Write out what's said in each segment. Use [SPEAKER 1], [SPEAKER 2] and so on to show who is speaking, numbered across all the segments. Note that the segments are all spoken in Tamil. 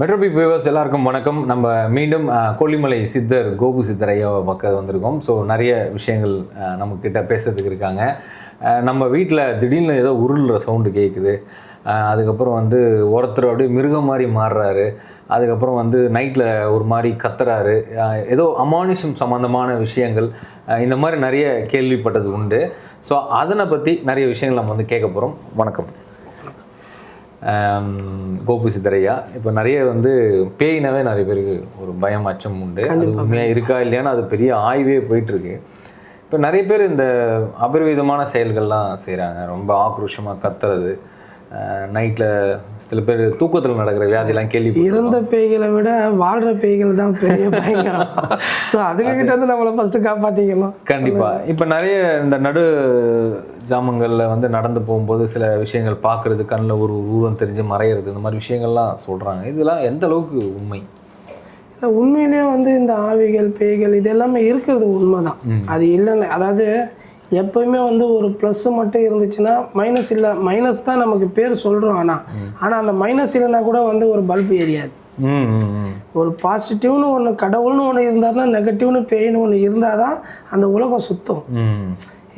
[SPEAKER 1] மெட்ரோபி வியூவர்ஸ் எல்லாருக்கும் வணக்கம். நம்ம மீண்டும் கொல்லிமலை சித்தர் கோபு சித்தர் ஐயாவை பக்கம் வந்திருக்கோம். ஸோ நிறைய விஷயங்கள் நம்மக்கிட்ட நம்ம கிட்ட பேசுறதுக்கு இருக்காங்க. நம்ம வீட்டில் திடீர்னு ஏதோ உருள்ற சவுண்டு கேட்குது அதுக்கப்புறம் வந்து ஒருத்தர் அப்படியே மிருகம் மாதிரி மாறுறாரு. அதுக்கப்புறம் வந்து நைட்டில் ஒரு மாதிரி கத்துறாரு. ஏதோ அமானுஷம் சம்மந்தமான விஷயங்கள். இந்த மாதிரி நிறைய கேள்விப்பட்டது உண்டு. ஸோ அதனை பற்றி நிறைய விஷயங்கள் நம்ம வந்து கேட்க போகிறோம் வணக்கம். கோபு சித்தரையா இப்போ நிறைய வந்து பேயினாவே நிறைய பேருக்கு ஒரு பயம் அச்சம் உண்டு. அது உண்மையாக இருக்கா இல்லையான்னு அது பெரிய ஆய்வே போயிட்டு இருக்கு இப்போ நிறைய பேர் இந்த அபரிவிதமான செயல்கள்லாம் செய்கிறாங்க ரொம்ப ஆக்ரோஷமாக கத்துறது. நைட்டில் சில பேர் தூக்கத்தில் நடக்கிற வியாதிலாம் கேள்வி
[SPEAKER 2] இறந்த பேய்களை விட வாழ்ற பேய்கள் தான் பெரிய பயங்கரம். ஸோ அதுங்க கிட்ட இருந்து நம்மளை ஃபர்ஸ்ட் காப்பாத்திக்கணும்.
[SPEAKER 1] கண்டிப்பா. இப்போ நிறைய இந்த நடு ஜாமங்களில் வந்து நடந்து போகும்போது சில விஷயங்கள் பார்க்கறது கண்ணில் ஒரு உருவம் தெரிஞ்சு மறையிறது இந்த மாதிரி விஷயங்கள்லாம் சொல்றாங்க. இதெல்லாம் எந்த அளவுக்கு உண்மை?
[SPEAKER 2] இல்லை உண்மையிலேயே வந்து இந்த ஆவிகள் பேய்கள் இது எல்லாமே இருக்கிறது உண்மைதான். அது இல்லைன்னு அதாவது எப்பயுமே வந்து ஒரு ப்ளஸ் மட்டும் இருந்துச்சுன்னா மைனஸ் இல்லை மைனஸ் தான் நமக்கு பேர் சொல்கிறோம் ஆனால் ஆனால் அந்த மைனஸ் இல்லைன்னா கூட வந்து ஒரு பல்பு எரியாது ஒரு பாசிட்டிவ்னு ஒன்று கடவுள்னு ஒன்று இருந்தாருன்னா நெகட்டிவ்னு பேய்னு ஒன்று இருந்தால் தான் அந்த உலகம் சுத்தம்.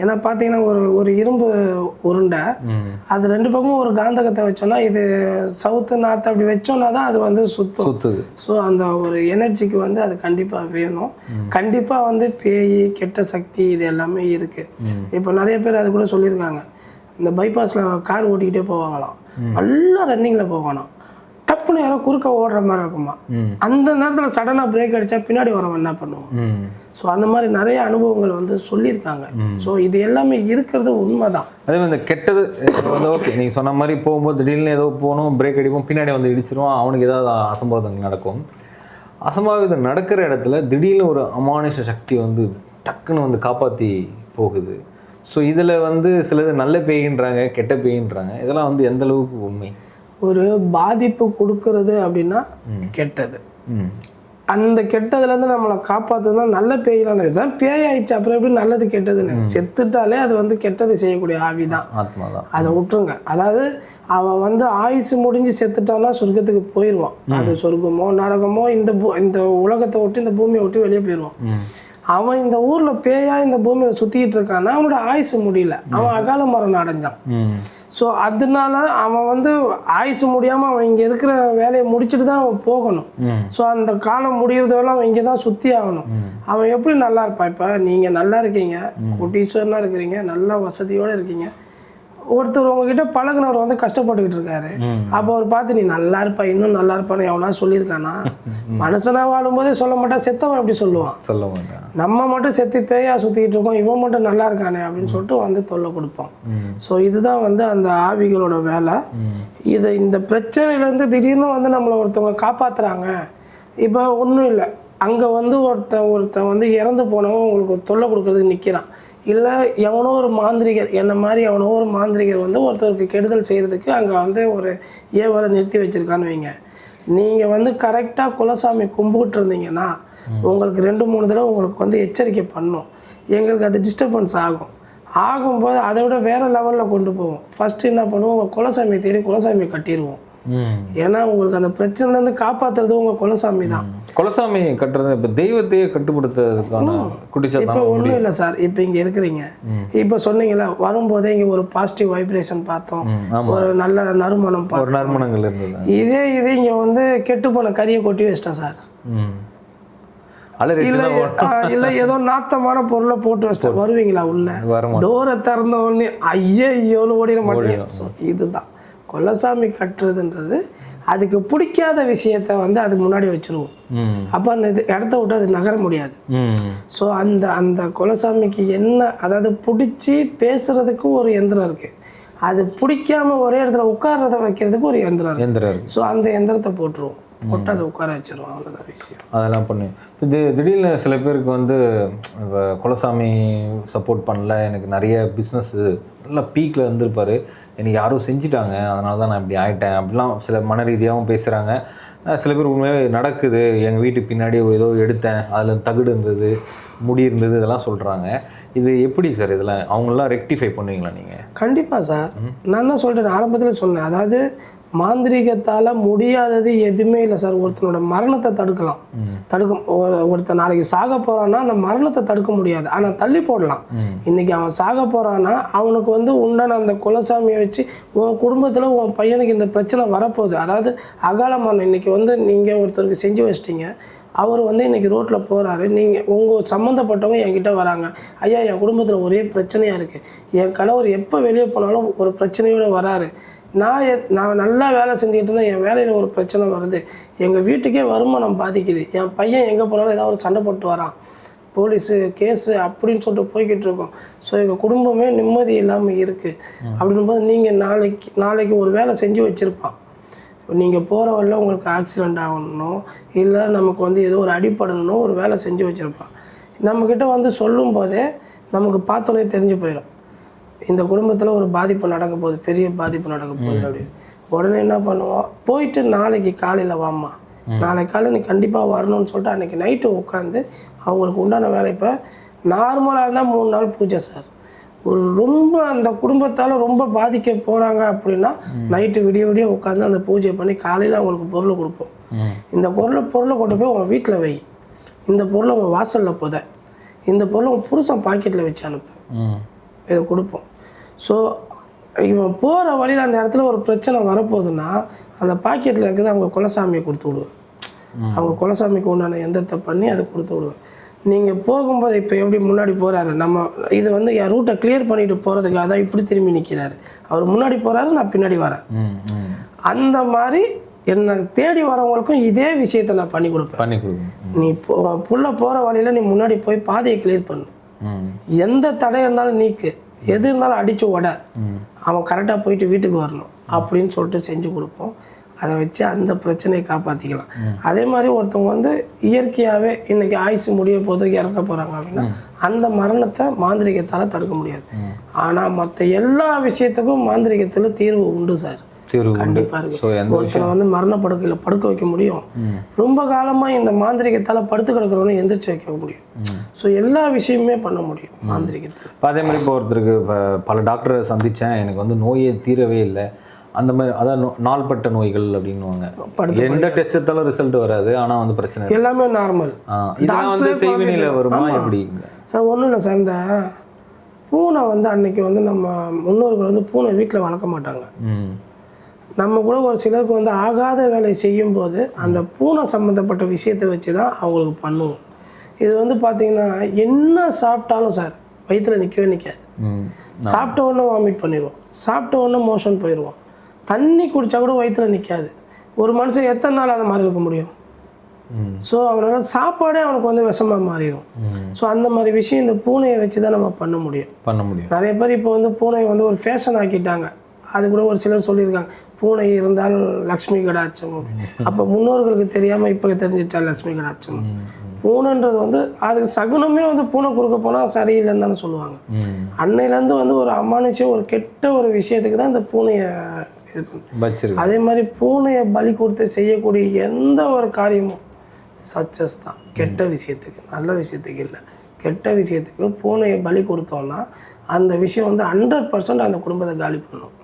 [SPEAKER 2] ஏன்னா பார்த்தீங்கன்னா ஒரு ஒரு இரும்பு உருண்டை. அது ரெண்டு பக்கமும் ஒரு காந்தகத்தை வச்சோம்னா இது சவுத்து நார்த் அப்படி வச்சோம்னா தான் அது வந்து சுத்தம்.
[SPEAKER 1] சுத்துது.
[SPEAKER 2] ஸோ அந்த ஒரு எனர்ஜிக்கு வந்து அது கண்டிப்பாக வேணும். கண்டிப்பாக வந்து பேய் கெட்ட சக்தி இது எல்லாமே இருக்குது இப்போ நிறைய பேர் அது கூட சொல்லியிருக்காங்க. இந்த பைபாஸில் கார் ஓட்டிக்கிட்டே போவாங்களாம். நல்லா ரன்னிங்கில் போவானாம். டப்புன்னு யாரோ குறுக்க ஓடுற மாதிரி இருக்குமா? அந்த நேரத்தில் சடனாக பிரேக் அடித்தா பின்னாடி வரவன் என்ன பண்ணுவான்?
[SPEAKER 1] ம்.
[SPEAKER 2] ஸோ அந்த மாதிரி நிறைய அனுபவங்கள் வந்து சொல்லியிருக்காங்க. ஸோ இது எல்லாமே இருக்கிறது உண்மைதான்.
[SPEAKER 1] அதே மாதிரி இந்த கெட்டது வந்து ஓகே நீங்கள் சொன்ன மாதிரி போகும்போது திடீர்னு ஏதோ போகணும் பிரேக் அடிப்போம் பின்னாடி வந்து இடிச்சிருவோம் அவனுக்கு ஏதாவது அசம்பாவிதங்கள் நடக்கும். அசம்பாவிதம் நடக்கிற இடத்துல திடீர்னு ஒரு அமானுஷ சக்தி வந்து டக்குன்னு வந்து காப்பாற்றி போகுது. ஸோ இதில் வந்து சிலது நல்ல பேயின்றாங்க கெட்ட பேயின்றாங்க. இதெல்லாம் வந்து எந்த அளவுக்கு உண்மை?
[SPEAKER 2] ஒரு பாதிப்பு கொடுக்கறது அப்படின்னா கெட்டது. அந்த கெட்டதுலேருந்து நம்மளை காப்பாற்றுனா நல்ல பேயிலான இதுதான். பேய் ஆயிடுச்சு அப்புறம் எப்படி நல்லது கெட்டதுன்னு? செத்துட்டாலே அது வந்து கெட்டது செய்யக்கூடிய ஆவி தான் அதை விட்டுருங்க. அதாவது அவன் வந்து ஆயுசு முடிஞ்சு செத்துட்டான்னா சொர்க்கத்துக்கு போயிடுவான் அது சொர்க்கமோ நரகமோ இந்த பூ இந்த உலகத்தை விட்டு இந்த பூமியை விட்டு வெளியே போயிடுவான் அவன் இந்த ஊரில் பேயா இந்த பூமியில் சுற்றிக்கிட்டு இருக்கான்னா அவனோட ஆயுசு முடியல. அவன் அகால மரணம் அடைஞ்சான். ஸோ அதனால அவன் வந்து ஆயுசு முடியாமல் அவன் இங்கே இருக்கிற வேலையை முடிச்சுட்டு தான் அவன் போகணும். ஸோ அந்த காலம் முடியறதெல்லாம் அவன் இங்கே தான் சுற்றி ஆகணும் அவன் எப்படி நல்லா இருப்பான்? இப்போ நீங்கள் நல்லா இருக்கீங்க கோட்டீஸ்வரனாக இருக்கிறீங்க நல்லா வசதியோடு இருக்கீங்க. ஒருத்தர் உங்ககிட்ட பழகுனவர் வந்து கஷ்டப்பட்டுக்கிட்டு இருக்காரு. அப்போ அவர் பார்த்து நீ நல்லா இருப்பா இன்னும் நல்லா இருப்பான்னு எவனா சொல்லியிருக்கானா? மனுஷனா வாழும்போதே சொல்ல மாட்டான் செத்தவன் எப்படி சொல்லுவான்.
[SPEAKER 1] சொல்ல மாட்டேன்
[SPEAKER 2] நம்ம மட்டும் செத்து பேயா சுற்றிக்கிட்டு இருக்கோம் இவன் மட்டும் நல்லா இருக்கானே அப்படின்னு சொல்லிட்டு வந்து தொல்லை கொடுப்பான். ஸோ இதுதான் வந்து அந்த ஆவிகளோட வேலை. இதை இந்த பிரச்சனையிலேருந்து திடீர்னு வந்து நம்மளை ஒருத்தவங்க காப்பாத்துறாங்க. இப்போ ஒன்றும் இல்லை. அங்கே வந்து ஒருத்தன் ஒருத்தன் வந்து இறந்து போனவன் உங்களுக்கு தொல்லை கொடுக்கறதுக்கு நிற்கிறான் இல்லை எவனோ ஒரு மாந்திரிகர் என்ன மாதிரி எவனோ ஒரு மாந்திரிகர் வந்து ஒருத்தருக்கு கெடுதல் செய்கிறதுக்கு அங்கே வந்து ஒரு ஏவலை நிறுத்தி வச்சிருக்கான்னு வைங்க. நீங்கள் வந்து கரெக்டாக குலசாமி கும்பிட்டு இருந்தீங்கன்னா உங்களுக்கு ரெண்டு மூணு தடவை உங்களுக்கு வந்து எச்சரிக்கை பண்ணும். எங்களுக்கு அது டிஸ்டர்பன்ஸ் ஆகும். ஆகும்போது அதை விட வேறு லெவலில் கொண்டு போவோம். ஃபஸ்ட்டு என்ன பண்ணுவோம்? குலசாமியை தேடி குலசாமியை கட்டிடுவோம். ஏன்னா உங்களுக்கு அந்த பிரச்சனைலேருந்து காப்பாற்றுறது உங்கள் குலசாமி தான்.
[SPEAKER 1] குலசாமி கட்டுறது இப்போ தெய்வத்தையே கட்டுப்படுத்துறதுக்கான குட்டிச்சாத்தான்
[SPEAKER 2] இப்போ ஒன்றும் இல்லை சார். இப்போ இங்கே இருக்கிறீங்க. இப்போ சொன்னீங்களா வரும்போதே இங்கே ஒரு பாசிட்டிவ் வைப்ரேஷன் பார்த்தோம். ஒரு நல்ல நறுமணம் பார்த்தோம்.
[SPEAKER 1] ஒரு நறுமணங்கள் இருந்தது.
[SPEAKER 2] இதே இது இங்கே வந்து கெட்டு போன கறியை கொட்டி வச்சிட்டேன் சார். இல்லை ஏதோ நாத்தமான பொருளை போட்டு வச்சிட்டேன். வருவீங்களா உள்ள? டோரை திறந்த உடனே ஐயே ஐயோன்னு ஓடிட மாட்டேங்க ஸோ இதுதான். கொல்லசாமி கட்டுறதுன்றது அதுக்கு பிடிக்காத விஷயத்த வந்து அது முன்னாடி வச்சிருவோம். அப்போ அந்த இது இடத்த விட்டு அது நகர முடியாது. ஸோ அந்த அந்த குலசாமிக்கு என்ன அதாவது பிடிச்சி பேசுறதுக்கு ஒரு எந்திரம் இருக்கு. அது பிடிக்காம ஒரே இடத்துல உட்கார்றத வைக்கிறதுக்கு ஒரு எந்திரம் இருக்கு.
[SPEAKER 1] எந்திரம்
[SPEAKER 2] ஸோ அந்த எந்திரத்தை போட்டுருவோம். போட்டு அதை உட்கார வச்சிருவோம் அவ்வளோதான் விஷயம்.
[SPEAKER 1] அதெல்லாம் பண்ணு. இப்போ தி திடீர்னு சில பேருக்கு வந்து இப்போ குலசாமி சப்போர்ட் பண்ணல எனக்கு நிறைய பிஸ்னஸ் நல்லா பீக்கில் இருந்திருப்பாரு. எனக்கு யாரோ செஞ்சிட்டாங்க அதனால தான் நான் இப்படி ஆயிட்டேன் அப்படிலாம் சில மன ரீதியாகவும் பேசுகிறாங்க சில பேர் உண்மையாகவே நடக்குது எங்கள் வீட்டுக்கு பின்னாடி ஏதோ எடுத்தேன் அதில் தகுடு இருந்தது முடி இருந்தது இதெல்லாம் சொல்கிறாங்க இது எப்படி சார் இதெல்லாம்? அவங்களாம் ரெக்டிஃபை பண்ணுவீங்களா நீங்கள்
[SPEAKER 2] கண்டிப்பாக சார் நான் தான் சொல்கிறேன் ஆரம்பத்தில் சொன்னேன். அதாவது மாந்திரீகத்தால் முடியாதது எதுவுமே இல்லை சார். ஒருத்தனோட மரணத்தை தடுக்கலாம். தடுக்க ஒரு- ஒருத்தன் நாளைக்கு சாக போகிறான்னா அந்த மரணத்தை தடுக்க முடியாது. ஆனால் தள்ளி போடலாம். இன்னைக்கு அவன் சாக போகிறான்னா அவனுக்கு வந்து உண்டான அந்த குலசாமியை வச்சு உன் குடும்பத்தில் உன் பையனுக்கு இந்த பிரச்சனை வரப்போகுது. அதாவது அகால மரணம் இன்னைக்கு வந்து நீங்கள் ஒருத்தருக்கு செஞ்சு வச்சிட்டீங்க. அவர் வந்து இன்னைக்கு ரோட்டில் போகிறாரு நீங்கள் உங்கள் சம்மந்தப்பட்டவங்க என்கிட்ட வராங்க. ஐயா என் குடும்பத்தில் ஒரே பிரச்சனையாக இருக்குது என் கணவர் எப்போ வெளியே போனாலும் ஒரு பிரச்சனையோடு வராரு. நான் நான் நல்லா வேலை செஞ்சுட்டு இருந்தேன் என் வேலையில் ஒரு பிரச்சனை வருது. எங்கள் வீட்டுக்கே வருமானம் பாதிக்குது. என் பையன் எங்கே போனாலும் ஏதாவது ஒரு சண்டை போட்டு வரான். போலீஸு கேஸு அப்படின்னு சொல்லிட்டு போய்கிட்டு இருக்கோம். ஸோ எங்கள் குடும்பமே நிம்மதி இல்லாமல் இருக்குது அப்படின்னும் போது நீங்கள் நாளைக்கு நாளைக்கு ஒரு வேலை செஞ்சு வச்சுருப்பான். நீங்கள் போகிற வழியில் உங்களுக்கு ஆக்சிடெண்ட் ஆகணும். இல்லை நமக்கு வந்து ஏதோ ஒரு அடிப்படணும் ஒரு வேலை செஞ்சு வச்சுருப்பான். நம்மக்கிட்ட வந்து சொல்லும் போதே நமக்கு பார்த்தோன்னே தெரிஞ்சு போயிடும் இந்த குடும்பத்தில் ஒரு பாதிப்பு நடக்க போகுது பெரிய பாதிப்பு நடக்க போகுது அப்படின்னு. உடனே என்ன பண்ணுவோம்? போயிட்டு நாளைக்கு காலையில் வாம்மா. நாளைக்கு காலையில் நீ கண்டிப்பாக வரணும்னு சொல்லிட்டு அன்றைக்கி நைட்டு உட்காந்து அவங்களுக்கு உண்டான வேலை இப்போ நார்மலாக இருந்தால் மூணு நாள் பூஜை சார். ஒரு ரொம்ப அந்த குடும்பத்தால் ரொம்ப பாதிக்க போகிறாங்க அப்படின்னா நைட்டு விடிய விடிய உட்காந்து அந்த பூஜை பண்ணி காலையில் அவங்களுக்கு பொருள் கொடுப்போம். இந்த பொருளை பொருளை கொண்டு போய் உங்கள் வீட்டில் வை. இந்த பொருளை உங்கள் வாசலில் புதை. இந்த பொருளை உங்கள் புருஷன் பாக்கெட்டில் வச்சு அனுப்பு. இதை கொடுப்போம். ஸோ இவன் போகிற வழியில் அந்த இடத்துல ஒரு பிரச்சனை வரப்போகுதுன்னா அந்த பாக்கெட்டில் இருக்கிறது அவங்க குலசாமியை கொடுத்து விடுவேன் அவங்க குலசாமிக்கு உண்டான எந்தத்தை பண்ணி அதை கொடுத்து விடுவேன் நீங்கள் போகும்போது இப்போ எப்படி முன்னாடி போகிறாரு நம்ம இது வந்து என் ரூட்டை கிளியர் பண்ணிட்டு போகிறதுக்காக தான் இப்படி திரும்பி நிற்கிறாரு அவர் முன்னாடி போகிறாரு நான் பின்னாடி வரேன். அந்த மாதிரி என்னை தேடி வரவங்களுக்கும் இதே விஷயத்தை நான் பண்ணி கொடுப்பேன்.
[SPEAKER 1] பண்ணி கொடுங்க.
[SPEAKER 2] நீ போ புள்ள போகிற வழியில் நீ முன்னாடி போய் பாதையை கிளியர் பண்ணு. எந்த தடை இருந்தாலும் நீக்கு. எது இருந்தாலும் அடித்து உட அவன் கரெக்டாக போயிட்டு வீட்டுக்கு வரணும். அப்படின்னு சொல்லிட்டு செஞ்சு கொடுப்போம். அதை வச்சு அந்த பிரச்சனையை காப்பாற்றிக்கலாம் அதே மாதிரி ஒருத்தவங்க வந்து இயற்கையாகவே இன்னைக்கு ஆயுசு முடிய போது இறக்க போகிறாங்க அப்படின்னா அந்த மரணத்தை மாந்திரிகத்தால் தடுக்க முடியாது. ஆனால் மற்ற எல்லா விஷயத்துக்கும் மாந்திரிகத்தில் தீர்வு உண்டு சார்.
[SPEAKER 1] தீர்வு உண்டு.
[SPEAKER 2] ஒருத்தனை வந்து மரண படுக்கையில் படுக்க வைக்க முடியும். ரொம்ப காலமாக இந்த மாந்திரிகத்தால் படுத்து கிடக்கிறவனை எந்திரிச்சு வைக்க முடியும். ஸோ எல்லா விஷயமுமே பண்ண முடியும் மாந்திரிகத்தில்.
[SPEAKER 1] இப்போ அதே மாதிரி இப்போ ஒருத்தருக்கு இப்போ பல டாக்டரை சந்தித்தேன் எனக்கு வந்து நோயே தீரவே இல்லை. அந்த மாதிரி அதான் நாள்பட்ட நோய்கள் அப்படின்னுவாங்க.
[SPEAKER 2] படுத்து
[SPEAKER 1] எந்த டெஸ்ட் எடுத்தாலும் ரிசல்ட் வராது. ஆனால் வந்து பிரச்சனை.
[SPEAKER 2] எல்லாமே நார்மல்.
[SPEAKER 1] இதெல்லாம் வந்து செய்வினையில் வருமா. எப்படி?
[SPEAKER 2] சார் ஒன்றும் இல்லை சார். இந்த பூனை வந்து அன்னைக்கு வந்து நம்ம முன்னோர்கள் வந்து பூனை வீட்டில் வளர்க்க மாட்டாங்க. நம்ம கூட ஒரு சிலருக்கு வந்து ஆகாத வேலை செய்யும்போது அந்த பூனை சம்மந்தப்பட்ட விஷயத்தை வச்சு தான் அவங்களுக்கு பண்ணுவோம். இது வந்து பார்த்தீங்கன்னா என்ன சாப்பிட்டாலும் சார் வயிற்றுல நிற்கவே நிற்காது சாப்பிட்ட உடனே வாமிட் பண்ணிடுவோம். சாப்பிட்ட உடனே மோஷன் போயிடுவோம். தண்ணி குடித்தா கூட வயிற்றுல நிற்காது ஒரு மனுஷன் எத்தனை நாள் அந்த மாதிரி இருக்க முடியும்? ஸோ அவனால சாப்பாடே அவனுக்கு வந்து விஷமாக மாறிடும். ஸோ அந்த மாதிரி விஷயம் இந்த பூனையை வச்சு தான் நம்ம பண்ண முடியும்.
[SPEAKER 1] பண்ண முடியும்.
[SPEAKER 2] நிறைய பேர் இப்போ வந்து பூனையை வந்து ஒரு ஃபேஷன் ஆக்கிட்டாங்க. அது கூட ஒரு சிலர் சொல்லியிருக்காங்க. பூனை இருந்தால் லக்ஷ்மி கடாட்சம். அப்போ முன்னோர்களுக்கு தெரியாமல் இப்போ தெரிஞ்சிச்சா லக்ஷ்மி கடாட்சம்? பூனைன்றது வந்து அதுக்கு சகுனமே வந்து பூனை குறுக்க போனால் சரியில்லைன்னு தானே சொல்லுவாங்க. அன்னையிலேருந்து வந்து ஒரு அமானுஷம் ஒரு கெட்ட ஒரு விஷயத்துக்கு தான் இந்த பூனையை அதே மாதிரி பூனையை பலி கொடுத்து செய்யக்கூடிய எந்த ஒரு காரியமும் சக்சஸ் தான். கெட்ட விஷயத்துக்கு நல்ல விஷயத்துக்கு இல்லை. கெட்ட விஷயத்துக்கு பூனையை பலி கொடுத்தோம்னா அந்த விஷயம் வந்து ஹண்ட்ரட் பர்சன்ட் அந்த குடும்பத்தை காலி பண்ணும்.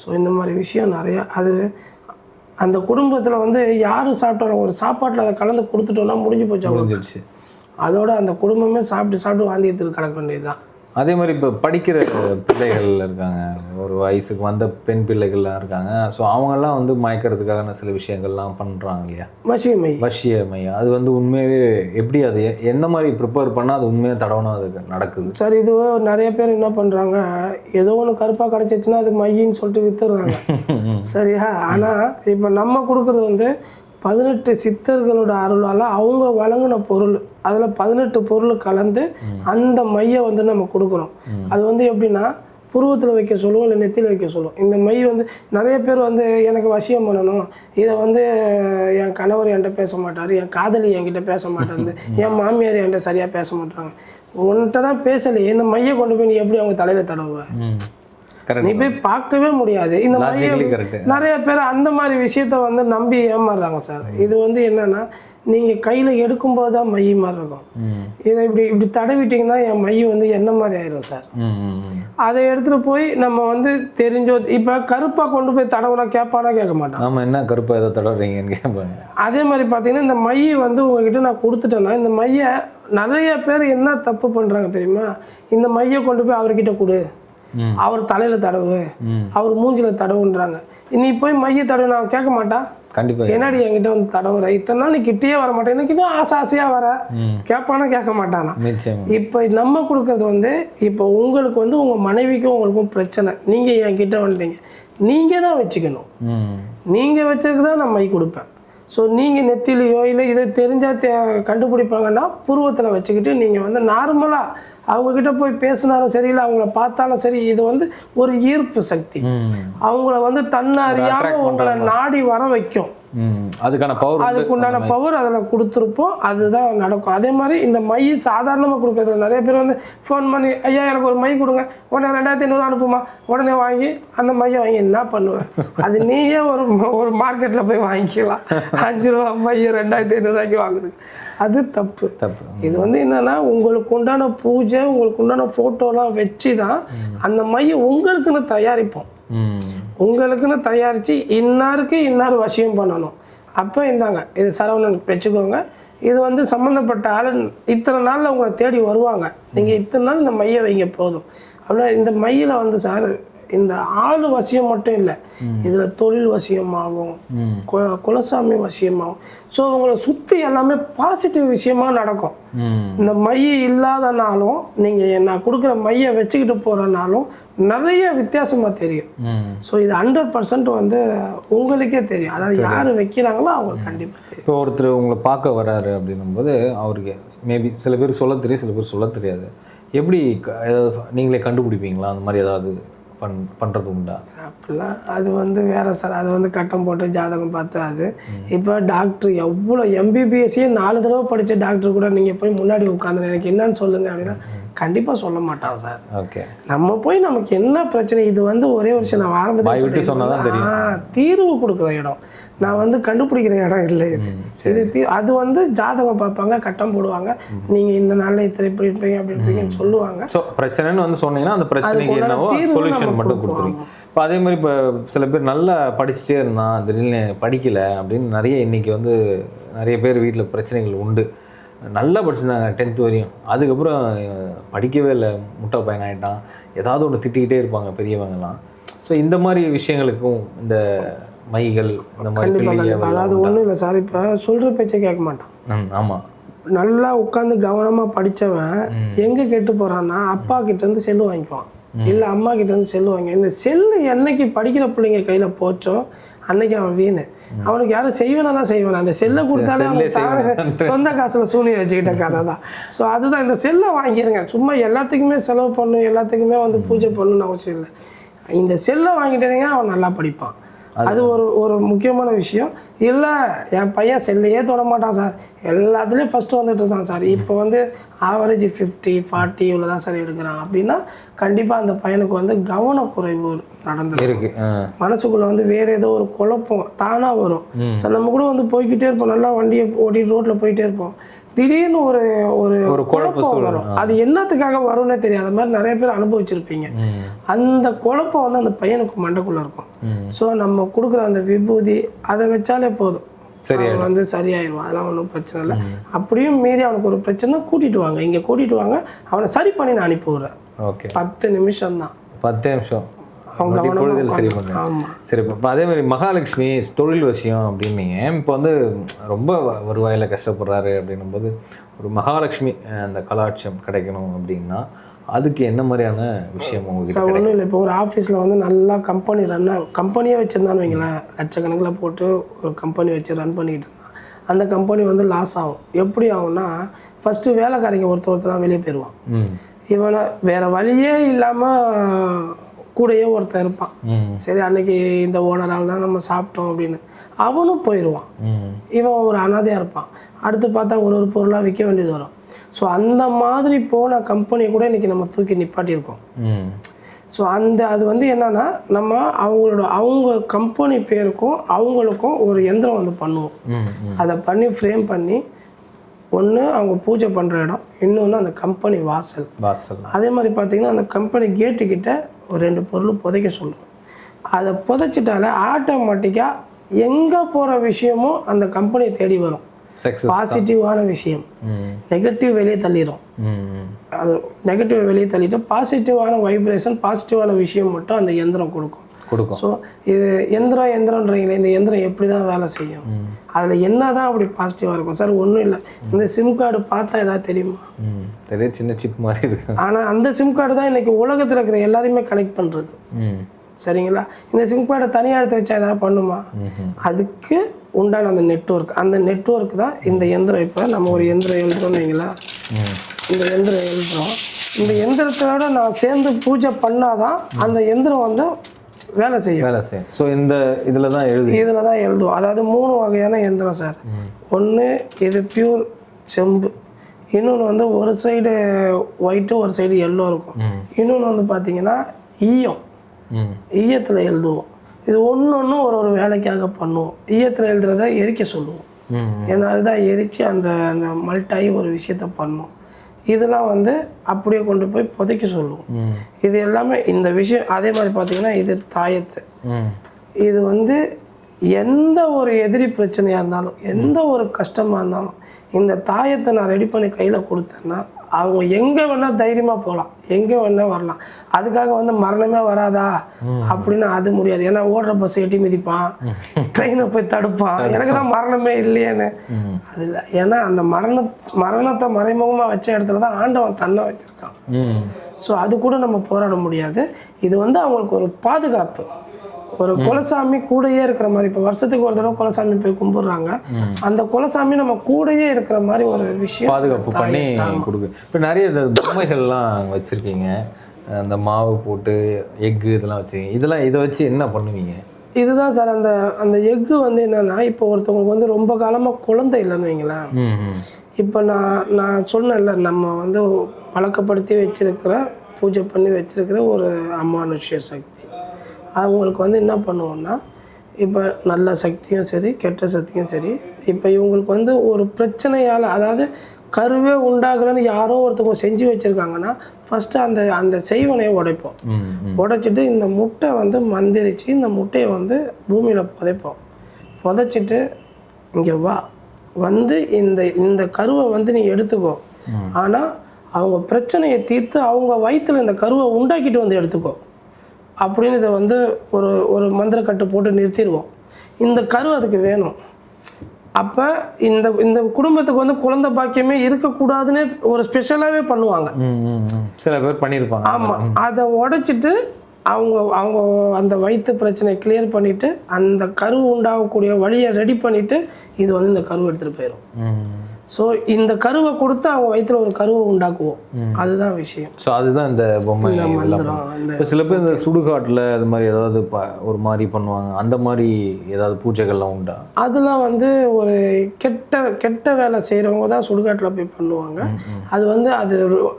[SPEAKER 2] ஸோ இந்த மாதிரி விஷயம் நிறையா. அது அந்த குடும்பத்தில் வந்து யார் சாப்பிட்டாலும் ஒரு சாப்பாட்டில் அதை கலந்து கொடுத்துட்டோம்னா முடிஞ்சு போச்சு
[SPEAKER 1] முடிஞ்சிருச்சு.
[SPEAKER 2] அதோட அந்த குடும்பமே சாப்பிட்டு சாப்பிட்டு வாந்தி எடுத்துட்டு கிடக்க வேண்டியதுதான்.
[SPEAKER 1] அதே மாதிரி இப்போ படிக்கிற பிள்ளைகள் இருக்காங்க. ஒரு வயசுக்கு வந்த பெண் பிள்ளைகள்லாம் இருக்காங்க. ஸோ அவங்கெல்லாம் வந்து மயக்கிறதுக்கான சில விஷயங்கள்லாம் பண்ணுறாங்க இல்லையா?
[SPEAKER 2] வசியமை.
[SPEAKER 1] வசிய மையம் அது வந்து உண்மையாகவே எப்படி அது? எந்த மாதிரி ப்ரிப்பேர் பண்ணால் அது உண்மையாக தடவணும் அது நடக்குது?
[SPEAKER 2] சரி இது நிறைய பேர் என்ன பண்ணுறாங்க ஏதோ ஒன்று கருப்பாக கிடச்சிச்சுன்னா அது மையின்னு சொல்லிட்டு வித்துடுறாங்க. சரியா? ஆனால் இப்போ நம்ம கொடுக்குறது வந்து பதினெட்டு சித்தர்களோட அருளால் அவங்க வழங்கின பொருள் அதில் பதினெட்டு பொருள் கலந்து அந்த மையை வந்து நம்ம கொடுக்குறோம் அது வந்து எப்படின்னா புருவத்தில் வைக்க சொல்லுவோம் இல்லை நெத்தியில் வைக்க சொல்லுவோம். இந்த மை வந்து நிறைய பேர் வந்து எனக்கு வசியம் பண்ணணும். இதை வந்து என் கணவர் என்கிட்ட பேச மாட்டார் என் காதலி என்கிட்ட பேச மாட்டாரு என் மாமியார் என்கிட்ட சரியாக பேச மாட்டாங்க. உன்கிட்ட தான் பேசலையே இந்த மையை கொண்டு போய் நீ எப்படி அவங்க தலையில் தடவுவ?
[SPEAKER 1] ம். Correct.
[SPEAKER 2] நீ போய் பார்க்கவே முடியாது. இந்த
[SPEAKER 1] கரெக்ட்
[SPEAKER 2] நிறைய பேர் அந்த மாதிரி விஷயத்த வந்து நம்பி ஏமாறுறாங்க சார். இது வந்து என்னன்னா நீங்க கையில எடுக்கும்போது தான் மை மாதிரி இருக்கும்.
[SPEAKER 1] ம்.
[SPEAKER 2] இதை இப்படி இப்படி தடவிட்டீங்கன்னா என் மை வந்து என்ன மாதிரி ஆயிரும் சார்?
[SPEAKER 1] ம் ம், ம்.
[SPEAKER 2] அதை எடுத்துட்டு போய் நம்ம வந்து தெரிஞ்சோ இப்போ கருப்பா கொண்டு போய் தடவுனா கேட்பானா கேட்க மாட்டான்.
[SPEAKER 1] ஆமா என்ன கருப்பா ஏதோ தடவுறீங்கன்னு கேட்பாங்க
[SPEAKER 2] அதே மாதிரி பார்த்தீங்கன்னா இந்த மையை வந்து உங்ககிட்ட நான் கொடுத்துட்டேன்னா இந்த மையை நிறைய பேர் என்ன தப்பு பண்ணுறாங்க தெரியுமா? இந்த மையை கொண்டு போய் அவர்கிட்ட கொடு.
[SPEAKER 1] ம்.
[SPEAKER 2] அவர் தலையில் தடவு. அவர் மூஞ்சில தடவுன்றாங்க. நீ போய் மைய தடவு நான் கேட்க மாட்டான்.
[SPEAKER 1] கண்டிப்பா.
[SPEAKER 2] என்னடி என்கிட்ட வந்து தடவுற? இத்தனை நாள் நீ கிட்டேயே வர மாட்டேன். எனக்கு ஆசை ஆசையாக வர. கேட்பானா கேட்க மாட்டானா? இப்போ நம்ம கொடுக்கறது வந்து இப்போ உங்களுக்கு வந்து உங்கள் மனைவிக்கும் உங்களுக்கும் பிரச்சனை. நீங்கள் என்கிட்ட வந்துட்டீங்க. நீங்கள் தான் வச்சுக்கணும்.
[SPEAKER 1] ம்.
[SPEAKER 2] நீங்கள் வச்சதுக்கு தான் நான் மை கொடுப்பேன். ஸோ நீங்கள் நெத்திலையோ இல்லை இதை தெரிஞ்சால் தே கண்டுபிடிப்பாங்கன்னா புருவத்தில் வச்சுக்கிட்டு நீங்கள் வந்து நார்மலாக அவங்கக்கிட்ட போய் பேசினாலும் சரி இல்லை அவங்கள பார்த்தாலும் சரி இது வந்து ஒரு ஈர்ப்பு சக்தி. அவங்கள வந்து தன்னை அறியாமல் உங்களை நாடி வர வைக்கும்.
[SPEAKER 1] அதுக்கான பவர்
[SPEAKER 2] அதுக்கு உண்டான பவர் அதில் கொடுத்துருப்போம். அதுதான் நடக்கும். அதே மாதிரி இந்த மை சாதாரணமாக கொடுக்கறதுல நிறைய பேர் வந்து ஃபோன் பண்ணி ஐயா எனக்கு ஒரு மை கொடுங்க. உடனே ரெண்டாயிரத்தி ஐநூறு அனுப்புமா? உடனே வாங்கி அந்த மையை வாங்கி என்ன பண்ணுவேன் அது நீயே ஒரு ஒரு மார்க்கெட்டில் போய் வாங்கிக்கலாம். அஞ்சு ரூபா மையை ரெண்டாயிரத்தி ஐநூறுரூவாய்க்கு வாங்குது. அது தப்பு.
[SPEAKER 1] தப்பு.
[SPEAKER 2] இது வந்து என்னன்னா உங்களுக்கு உண்டான பூஜை உங்களுக்கு உண்டான ஃபோட்டோலாம் வச்சு தான் அந்த மையை உங்களுக்குன்னு தயாரிப்போம். உங்களுக்குன்னு தயாரித்து இன்னாருக்கு இன்னார் வசியம் பண்ணணும். அப்போ இந்தாங்க இது சரவணனுக்கு வச்சுக்கோங்க. இது வந்து சம்மந்தப்பட்ட ஆள் இத்தனை நாளில் உங்களை தேடி வருவாங்க. நீங்கள் இத்தனை நாள் இந்த மையை வைங்க போதும். அப்படின்னா இந்த மையில் வந்து சார் இந்த ஆள் வசியம் மட்டும் இல்லை இதில் தொழில் வசியமாகும் குலசாமி வசியமாகும். ஸோ உங்களை சுற்றி எல்லாமே பாசிட்டிவ் விஷயமா நடக்கும். இந்த மை இல்லாதனாலும் நீங்கள் நான் கொடுக்குற மையை வச்சுக்கிட்டு போகிறனாலும் நிறைய வித்தியாசமாக தெரியும். ஸோ இது ஹண்ட்ரட் பர்சன்ட் வந்து உங்களுக்கே தெரியும். அதாவது யார் வைக்கிறாங்களோ அவங்களுக்கு கண்டிப்பாக தெரியும்.
[SPEAKER 1] இப்போ ஒருத்தர் உங்களை பார்க்க வராரு அப்படின்னும்போது அவருக்கு மேபி சில பேர் சொல்ல தெரியும் சில பேர் சொல்ல தெரியாது. எப்படி நீங்களே கண்டுபிடிப்பீங்களா? அந்த மாதிரி ஏதாவது பண் பண்ணுறது உண்டா?
[SPEAKER 2] அப்படிலாம் அது வந்து வேற சார் அது வந்து கட்டம் போட்டு ஜாதகம் பார்த்து அது. இப்போ டாக்டர் எவ்வளோ எம்பிபிஎஸ்சியே நாலு தடவை படித்த டாக்டர் கூட நீங்கள் போய் முன்னாடி உட்காந்து எனக்கு என்னன்னு சொல்லுங்க அப்படின்னா கண்டிப்பாக சொல்ல மாட்டான் சார்.
[SPEAKER 1] ஓகே.
[SPEAKER 2] நம்ம போய் நமக்கு என்ன பிரச்சனை இது வந்து ஒரே ஒரு விஷயம். நான் ஆரம்பத்தில்
[SPEAKER 1] சொன்னாதான் தெரியும்.
[SPEAKER 2] தீர்வு கொடுக்குற இடம். நான் வந்து கண்டுபிடிக்கிற இடம் இல்லை. இது இது தீ அது வந்து ஜாதகம் பார்ப்பாங்க கட்டம் போடுவாங்க. நீங்க இந்த நாள்ல இத்தனை இப்படி இருப்பீங்க அப்படி இருப்பீங்கன்னு சொல்லுவாங்க
[SPEAKER 1] ஸோ பிரச்சனைன்னு வந்து சொன்னீங்கன்னா அந்த பிரச்சனைக்கு என்னவோ சொல்யூஷன்
[SPEAKER 2] நம்ம
[SPEAKER 1] மட்டும்
[SPEAKER 2] கொடுப்போம்.
[SPEAKER 1] கொடுத்துருவீங்க. இப்போ அதே மாதிரி இப்போ சில பேர் நல்லா படிச்சுட்டே இருந்தான் திடீர்னு படிக்கல அப்படின்னு நிறைய இன்னைக்கு வந்து நிறைய பேர் வீட்டில் பிரச்சனைகள் உண்டு. நல்லா படிச்சிருந்தாங்க டென்த் வரையும். அதுக்கப்புறம் படிக்கவே இல்லை. முட்டை பையன் ஆயிட்டான். ஏதாவது ஒன்று திட்டிக்கிட்டே இருப்பாங்க பெரியவங்கலாம். ஸோ இந்த மாதிரி விஷயங்களுக்கும் இந்த மைகள் இந்த மாதிரி
[SPEAKER 2] அதாவது ஒண்ணும் இல்லை சார். இப்போ சொல்ற பேச்சை கேட்க மாட்டான்.
[SPEAKER 1] ஆமாம்
[SPEAKER 2] நல்லா உட்காந்து கவனமா படிச்சவன் எங்க கெட்டு போறான்னா அப்பா கிட்ட இருந்து செல்லு வாங்கிக்குவான். இல்ல அம்மா கிட்ட இருந்து செல்லு வாங்கி இந்த செல்லு என்னைக்கு படிக்கிற பிள்ளைங்க கையில போச்சோ அன்னைக்கு அவன் வீணு. அவனுக்கு யாரும் செய்வனா செய்வானா. அந்த செல்லை கொடுத்தாலே தானே சொந்த காசுல சூனியை வச்சுக்கிட்ட கதை தான். ஸோ அதுதான் இந்த செல்லை வாங்கிருங்க. சும்மா எல்லாத்துக்குமே செலவு பண்ணும் எல்லாத்துக்குமே வந்து பூஜை பண்ணணும்னு அவசியம் இல்லை. இந்த செல்லை வாங்கிட்டேனீங்க அவன் நல்லா படிப்பான். அது ஒரு ஒரு முக்கியமான விஷயம். இல்லை என் பையன் செல்லையே தொட மாட்டான் சார். எல்லாத்துலேயும் ஃபஸ்ட்டு வந்துட்டு இருந்தான் சார் இப்போ வந்து ஆவரேஜ் ஃபிஃப்டி ஃபார்ட்டி இவ்வளோ தான் சார் எடுக்கிறான். அப்படின்னா கண்டிப்பாக அந்த பையனுக்கு வந்து கவனக்குறைவு
[SPEAKER 1] ஆ.
[SPEAKER 2] மனசுக்குள்ள வந்து வேற ஏதோ ஒரு குழப்பம் தானா வரும். சார் நம்ம கூட வந்து போய்க்கிட்டே இருப்போம். நல்லா வண்டியை ஓட்டிட்டு ரோட்ல போயிட்டே இருப்போம். திடீர்னு ஒரு ஒரு
[SPEAKER 1] ஒரு குழப்ப
[SPEAKER 2] குழப்பம் வரும். அது என்னத்துக்காக வரும்னே தெரியாத. மாதிரி நிறைய பேர் அனுபவிச்சிருப்பீங்க. அந்த குழப்பம் வந்து அந்த பையனுக்கு மண்டைக்குள்ள இருக்கும். ஸோ நம்ம கொடுக்குற அந்த விபூதி அதை வச்சாலே போதும். அவன் வந்து சரியாயிருவான். அதெல்லாம் ஒன்றும் பிரச்சனை இல்லை. அப்படியும் மீறி அவனுக்கு ஒரு பிரச்சனை கூட்டிட்டு வாங்க. இங்கே கூட்டிட்டு வாங்க. அவனை சரி பண்ணி நான் அனுப்பி விடுறேன்.
[SPEAKER 1] ஓகே.
[SPEAKER 2] பத்து நிமிஷம் தான்
[SPEAKER 1] பத்து நிமிஷம்.
[SPEAKER 2] அவங்க
[SPEAKER 1] பொழுதில் சரி பண்ணுங்க
[SPEAKER 2] ஆமா.
[SPEAKER 1] சரி இப்போ அதே மாதிரி மகாலட்சுமி தொழில் விஷயம் அப்படின்னீங்க இப்போ வந்து ரொம்ப வருவாயில கஷ்டப்படுறாரு அப்படின்னும் போது ஒரு மகாலட்சுமி அந்த கலாட்சியம் கிடைக்கணும் அப்படின்னா அதுக்கு என்ன மாதிரியான விஷயம்
[SPEAKER 2] சார் ஒன்றும் இல்லை. இப்போ ஒரு ஆஃபீஸில் வந்து நல்லா கம்பெனி ரன் கம்பெனியே வச்சுருந்தான்னு வைங்களேன். லட்சக்கணக்கில் போட்டு ஒரு கம்பெனி வச்சு ரன் பண்ணிக்கிட்டு இருந்தான் அந்த கம்பெனி வந்து லாஸ் ஆகும். எப்படி ஆகும்னா ஃபஸ்ட்டு வேலைக்காரங்க ஒருத்தர் ஒருத்தராக வெளியே போயிடுவான். இவனை வேற வழியே இல்லாமல் கூடயே ஒருத்தன் இருப்பான். சரி அன்னைக்கு இந்த ஓனரால் தான் நம்ம சாப்பிட்டோம் அப்படின்னு. அவனும் போயிடுவான் இவன் ஒரு அனாதையாக இருப்பான். அடுத்து பார்த்தா ஒரு ஒரு பொருளாக விற்க வேண்டியது வரும். ஸோ அந்த மாதிரி போன கம்பெனியை கூட இன்னைக்கு நம்ம தூக்கி நிப்பாட்டியிருக்கோம். ஸோ அந்த அது வந்து என்னன்னா நம்ம அவங்களோட அவங்க கம்பெனி பேருக்கும் அவங்களுக்கும் ஒரு எந்திரம் வந்து பண்ணுவோம். அதை பண்ணி ஃப்ரேம் பண்ணி ஒன்று அவங்க பூஜை பண்ணுற இடம் இன்னொன்று அந்த கம்பெனி வாசல்.
[SPEAKER 1] வாசல்.
[SPEAKER 2] அதே மாதிரி பார்த்தீங்கன்னா அந்த கம்பெனி கேட்டுக்கிட்ட ஒரு ரெண்டு பொருள் புதைக்க சொல்லுவோம் அதை புதைச்சிட்டாலே ஆட்டோமேட்டிக்காக எங்கே போகிற விஷயமும் அந்த கம்பெனியை தேடி வரும். பாசிட்டிவான விஷயம். நெகட்டிவ் வெளியே தள்ளிடும் அது நெகட்டிவ் வெளியே தள்ளிட்டு பாசிட்டிவான வைப்ரேஷன் பாசிட்டிவான விஷயம் மட்டும் அந்த எந்திரம் கொடுக்கும்.
[SPEAKER 1] கொடுக்கும்.
[SPEAKER 2] ஸோ இது எந்திரம் எந்திரன்றீங்களே இந்த எந்திரம் எப்படி தான் வேலை செய்யும்? அதில் என்ன தான் அப்படி பாசிட்டிவாக இருக்கும்? சார் ஒன்றும் இல்லை. இந்த சிம் கார்டு பார்த்தா ஏதாவது தெரியுமா?
[SPEAKER 1] ம். பெரிய சின்ன சிப் மாதிரி இருக்கு.
[SPEAKER 2] ஆனால் அந்த சிம் கார்டு தான் இன்னைக்கு உலகத்தில் இருக்கிற எல்லாரையுமே கனெக்ட் பண்ணுறது சரிங்களா? இந்த சிம் கார்டை தனியாக எடுத்து வச்சா ஏதாவது பண்ணுமா. அதுக்கு உண்டான அந்த நெட்வொர்க் அந்த நெட்வொர்க் தான் இந்த எந்திரம். இப்போ நம்ம ஒரு எந்திரம் எழுதுறோம்னு வைங்களா இந்த எந்திரம் எழுதுறோம். இந்த எந்திரத்தோட நான் சேர்ந்து பூஜை பண்ணாதான் அந்த எந்திரம் வந்து வேலை செய்யும்.
[SPEAKER 1] வேலை செய்யும். ஸோ இந்த இதில் தான் எழுதி
[SPEAKER 2] இதில் தான் எழுதுவோம். அதாவது மூணு வகையான எந்திரம் சார். ஒன்று இது பியூர் செம்பு. இன்னொன்று வந்து ஒரு சைடு ஒயிட்டு ஒரு சைடு எல்லோ இருக்கும். இன்னொன்று வந்து பார்த்தீங்கன்னா ஈயம். ஈயத்தில் எழுதுவோம். இது ஒன்று ஒன்று ஒரு ஒரு வேலைக்காக பண்ணுவோம். ஈயத்தில் எழுதுறத எரிக்க சொல்லுவோம். ஏன்னா அதுதான் எரித்து அந்த அந்த மல்ட்டாகி ஒரு விஷயத்த பண்ணும். இதெல்லாம் வந்து அப்படியே கொண்டு போய் புதைக்க சொல்லுவோம். இது எல்லாமே இந்த விஷயம் அதே மாதிரி பார்த்தீங்கன்னா இது தாயத்து. இது வந்து எந்த ஒரு எதிரி பிரச்சனையாக இருந்தாலும் எந்த ஒரு கஷ்டமாக இருந்தாலும் இந்த தாயத்தை நான் ரெடி பண்ணி கையில் கொடுத்தேன்னா அவங்க எங்கே வேணால் தைரியமாக போகலாம் எங்கே வேணால் வரலாம். அதுக்காக வந்து மரணமே வராதா? அப்படின்னு அது முடியாது. ஏன்னா ஓடுற பஸ் எட்டி மிதிப்பான். ட்ரெயினை போய் தடுப்பான். எனக்கு தான் மரணமே இல்லையேன்னு. அது இல்லை. ஏன்னா அந்த மரண மரணத்தை மறைமுகமாக வச்ச இடத்துல தான் ஆண்டவன் தன்னை வச்சுருக்கான். ஸோ அது கூட நம்ம போராட முடியாது. இது வந்து அவங்களுக்கு ஒரு பாதுகாப்பு. ஒரு குலசாமி கூடயே இருக்கிற மாதிரி இப்போ வருஷத்துக்கு ஒரு தடவை குலசாமி போய் கும்பிடுறாங்க. அந்த குலசாமி நம்ம கூடயே இருக்கிற மாதிரி ஒரு விஷயம்
[SPEAKER 1] பாதுகாப்பு பண்ணி கொடுக்கு. இப்போ நிறைய இந்த பொம்மைகள்லாம் வச்சுருக்கீங்க. அந்த மாவு போட்டு எக்கு இதெல்லாம் வச்சுருக்கீங்க. இதெல்லாம் இதை வச்சு என்ன பண்ணுவீங்க?
[SPEAKER 2] இதுதான் சார் அந்த அந்த எக்கு வந்து என்னன்னா இப்போ ஒருத்தவங்களுக்கு வந்து ரொம்ப காலமாக குழந்தை இல்லைன்னு வைங்களேன். இப்போ நான் நான் சொன்னேன்ல நம்ம வந்து பழக்கப்படுத்தி வச்சிருக்கிற பூஜை பண்ணி வச்சிருக்கிற ஒரு அமானுஷ்ய சக்தி. அவங்களுக்கு வந்து என்ன பண்ணுவோம்னா இப்போ நல்ல சக்தியும் சரி கெட்ட சக்தியும் சரி இப்போ இவங்களுக்கு வந்து ஒரு பிரச்சனையால் அதாவது கருவே உண்டாகலைன்னு யாரோ ஒருத்தவங்க செஞ்சு வச்சுருக்காங்கன்னா ஃபஸ்ட்டு அந்த அந்த செய்வனையை உடைப்போம். உடைச்சிட்டு இந்த முட்டை வந்து மந்திரிச்சு இந்த முட்டையை வந்து பூமியில் புதைப்போம். புதைச்சிட்டு இங்கே வா. வந்து இந்த இந்த கருவை வந்து நீ எடுத்துக்கோ. ஆனால் அவங்க பிரச்சனையை தீர்த்து அவங்க வயித்துல இந்த கருவை உண்டாக்கிட்டு வந்து எடுத்துக்கோ. அப்படின்னு இதை வந்து ஒரு ஒரு மந்திரக்கட்டு போட்டு நிறுத்திடுவோம் இந்த கரு அதுக்கு வேணும். அப்போ இந்த இந்த குடும்பத்துக்கு வந்து குழந்தை பாக்கியமே இருக்கக்கூடாதுன்னு ஒரு ஸ்பெஷலாகவே பண்ணுவாங்க.
[SPEAKER 1] சில பேர் பண்ணியிருப்பாங்க
[SPEAKER 2] ஆமாம் அதை உடைச்சிட்டு அவங்க அவங்க அந்த வயிற்று பிரச்சனை கிளியர் பண்ணிட்டு அந்த கரு உண்டாகக்கூடிய வழியை ரெடி பண்ணிட்டு இது வந்து இந்த கருவை எடுத்துகிட்டு போயிடும் ஸோ இந்த கருவை கொடுத்து அவங்க வயிற்றுல ஒரு கருவை உண்டாக்குவோம். அதுதான் விஷயம்.
[SPEAKER 1] ஸோ அதுதான் இந்த பொம்மை இப்போ சில பேர் இந்த சுடுகாட்டில் அது மாதிரி ஏதாவது ஒரு மாதிரி பண்ணுவாங்க. அந்த மாதிரி ஏதாவது பூஜைகள்லாம் உண்டா?
[SPEAKER 2] அதெல்லாம் வந்து ஒரு கெட்ட கெட்ட வேலை செய்கிறவங்க தான் சுடுகாட்டில் போய் பண்ணுவாங்க. அது வந்து அது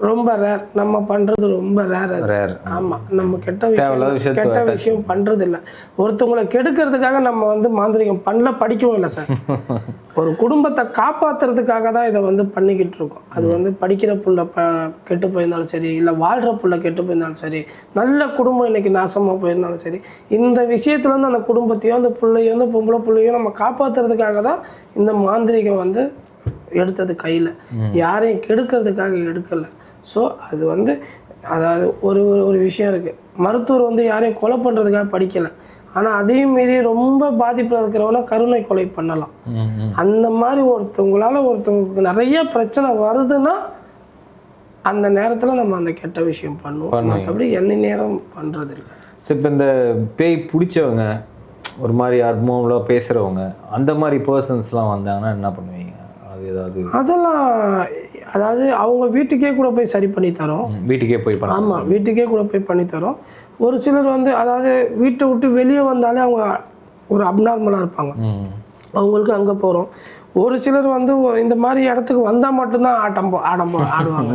[SPEAKER 2] ரொம்ப ரேர் நம்ம பண்ணுறது ரொம்ப ரேர்
[SPEAKER 1] ரேர்
[SPEAKER 2] ஆமாம் நம்ம கெட்ட விஷயம் கெட்ட விஷயம் பண்ணுறது இல்லை ஒருத்தவங்களை கெடுக்கிறதுக்காக நம்ம வந்து மாந்திரிகம் பண்ணல படிக்கவும் இல்லை சார் ஒரு குடும்பத்தை காப்பாத்துறதுக்காக தான் இதை வந்து பண்ணிக்கிட்டு இருக்கோம். அது வந்து படிக்கிற புள்ள ப கெட்டு போயிருந்தாலும் சரி இல்லை வாழ்கிற புள்ள கெட்டு போயிருந்தாலும் சரி நல்ல குடும்பம் இன்னைக்கு நாசமாக போயிருந்தாலும் சரி இந்த விஷயத்துலேருந்து அந்த குடும்பத்தையோ அந்த பிள்ளையோ அந்த பொம்பளை பிள்ளையோ நம்ம காப்பாத்துறதுக்காக தான் இந்த மாந்திரிகம் வந்து எடுத்தது கையில். யாரையும் கெடுக்கிறதுக்காக எடுக்கலை. ஸோ அது வந்து அதாவது ஒரு ஒரு ஒரு விஷயம் இருக்குது மருத்துவர் வந்து யாரையும் கொலை பண்ணுறதுக்காக படிக்கலை. ஆனால் அதையும் மீறி ரொம்ப பாதிப்பில் இருக்கிறவன கருணை கொலை பண்ணலாம். அந்த மாதிரி ஒருத்தவங்களால ஒருத்தவங்களுக்கு நிறைய பிரச்சனை வருதுன்னா அந்த நேரத்தில் நம்ம அந்த கெட்ட விஷயம் பண்ணுவோம். மற்றபடி எந்த நேரம் பண்ணுறது இல்லை
[SPEAKER 1] சரி இப்போ இந்த பேய் பிடிச்சவங்க ஒரு மாதிரி அர்மோவில் பேசுகிறவங்க அந்த மாதிரி பர்சன்ஸ்லாம் வந்தாங்கன்னா என்ன பண்ணுவீங்க? அது ஏதாவது
[SPEAKER 2] அதெல்லாம் அதாவது அவங்க வீட்டுக்கே கூட போய் சரி பண்ணி தரோம்.
[SPEAKER 1] வீட்டுக்கே போய் பண்ணலாம்
[SPEAKER 2] ஆமாம் வீட்டுக்கே கூட போய் பண்ணி தரோம். ஒரு சிலர் வந்து அதாவது வீட்டை விட்டு வெளியே வந்தாலே அவங்க ஒரு அப்நார்மலாக இருப்பாங்க. அவங்களுக்கு அங்கே போகிறோம் ஒரு சிலர் வந்து இந்த மாதிரி இடத்துக்கு வந்தால் மட்டும்தான் ஆட்டம் ஆடம் ஆடுவாங்க.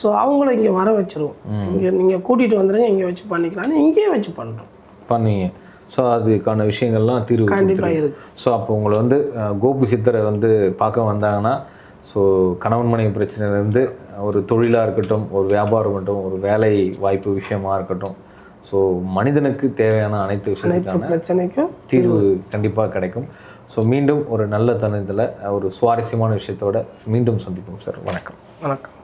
[SPEAKER 2] ஸோ அவங்கள இங்கே வர வச்சிருவோம். இங்கே நீங்கள் கூட்டிகிட்டு வந்துடுங்க இங்கே வச்சு பண்ணிக்கலாம்னு இங்கேயே வச்சு பண்ணுறோம்
[SPEAKER 1] பண்ணுவீங்க ஸோ அதுக்கான விஷயங்கள்லாம் தீர்வு
[SPEAKER 2] கண்டிப்பாக இருக்கு.
[SPEAKER 1] ஸோ அப்போ உங்களை வந்து கோபு சித்தரை வந்து பார்க்க வந்தாங்கன்னா ஸோ கணவன் மனைவி பிரச்சனையிலேருந்து ஒரு தொழிலாக இருக்கட்டும் ஒரு வியாபாரம் இருக்கட்டும் ஒரு வேலை வாய்ப்பு விஷயமா இருக்கட்டும். ஸோ மனிதனுக்கு தேவையான அனைத்து விஷயத்துக்கான
[SPEAKER 2] பிரச்சனைக்கும்
[SPEAKER 1] தீர்வு கண்டிப்பாக கிடைக்கும். ஸோ மீண்டும் ஒரு நல்ல தருணத்தில் ஒரு சுவாரஸ்யமான விஷயத்தோட மீண்டும் சந்திப்போம் சார் வணக்கம்.
[SPEAKER 2] வணக்கம்.